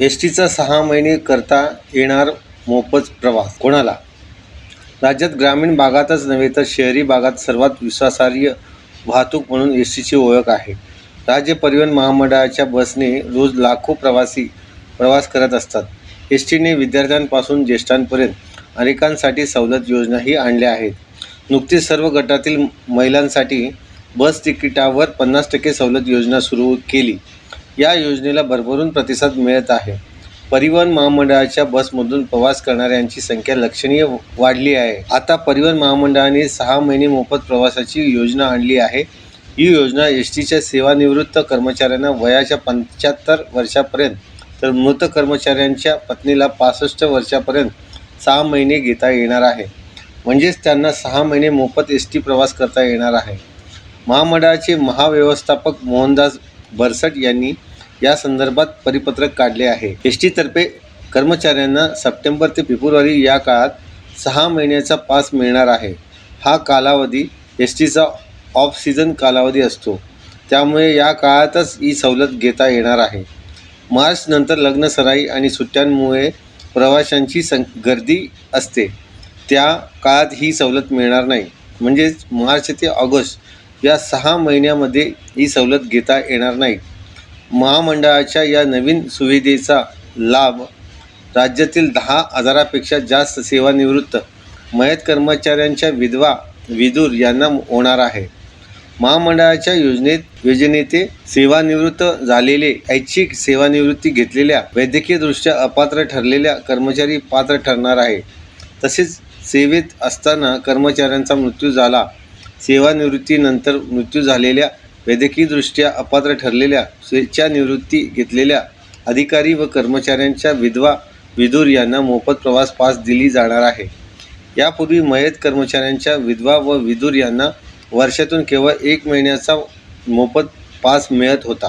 S टीचा सहा महिने करता येणार मोफत प्रवास. कोणाला? राज्यात ग्रामीण भागातच नव्हे तर शहरी भागात सर्वात विश्वासार्ह वाहतूक म्हणून एस टीची ओळख आहे. राज्य परिवहन महामंडळाच्या बसने रोज लाखो प्रवासी प्रवास करत असतात. एस टीने विद्यार्थ्यांपासून ज्येष्ठांपर्यंत अनेकांसाठी सवलत योजनाही आणल्या आहेत. नुकतीच सर्व गटातील महिलांसाठी बस तिकिटावर पन्नास टक्के सवलत योजना सुरू केली. या योजनेला भरभरून प्रतिसाद मिळत आहे. परिवहन महामंडळाच्या बसमधून प्रवास करणाऱ्यांची संख्या लक्षणीय वाढली आहे. आता परिवहन महामंडळाने सहा महिने मोफत प्रवासाची योजना आणली आहे. ही योजना एस टीच्या सेवानिवृत्त कर्मचाऱ्यांना वयाच्या पंच्याहत्तर वर्षापर्यंत तर मृत कर्मचाऱ्यांच्या पत्नीला पासष्ट वर्षापर्यंत सहा महिने घेता येणार आहे. म्हणजेच त्यांना सहा महिने मोफत एस टी प्रवास करता येणार आहे. महामंडळाचे महाव्यवस्थापक मोहनदास बरसट यांनी या संदर्भात परिपत्रक काढले आहे. एस टीतर्फे कर्मचाऱ्यांना सप्टेंबर ते फेब्रुवारी या काळात सहा महिन्याचा पास मिळणार आहे. हा कालावधी एस टीचा ऑफ सीझन कालावधी असतो. त्यामुळे या काळातच ही सवलत घेता येणार आहे. मार्च नंतर लग्न सराई आणि सुट्ट्यांमुळे प्रवाशांची सं गर्दी असते. त्या काळात ही सवलत मिळणार नाही. म्हणजेच मार्च ते ऑगस्ट या सहा महिन्यामध्ये ही सवलत घेता येणार नाही. महामंडळाच्या या नवीन सुविधेचा लाभ राज्यातील दहा हजारापेक्षा जास्त सेवानिवृत्त मयत कर्मचाऱ्यांच्या विधवा विदूर यांना होणार आहे. महामंडळाच्या योजनेत योजनेते सेवानिवृत्त झालेले ऐच्छिक सेवानिवृत्ती घेतलेल्या वैद्यकीयदृष्ट्या अपात्र ठरलेल्या कर्मचारी पात्र ठरणार आहे. तसेच सेवेत असताना कर्मचाऱ्यांचा मृत्यू झाला सेवानिवृत्तीनंतर मृत्यू झालेल्या वैद्यकीयदृष्ट्या अपात्र ठरलेल्या स्वेच्छानिवृत्ती घेतलेल्या अधिकारी व कर्मचाऱ्यांच्या विधवा विदूर यांना मोफत प्रवास पास दिली जाणार आहे. यापूर्वी मयत कर्मचाऱ्यांच्या विधवा व विदूर यांना वर्षातून केवळ एक महिन्याचा मोफत पास मिळत होता.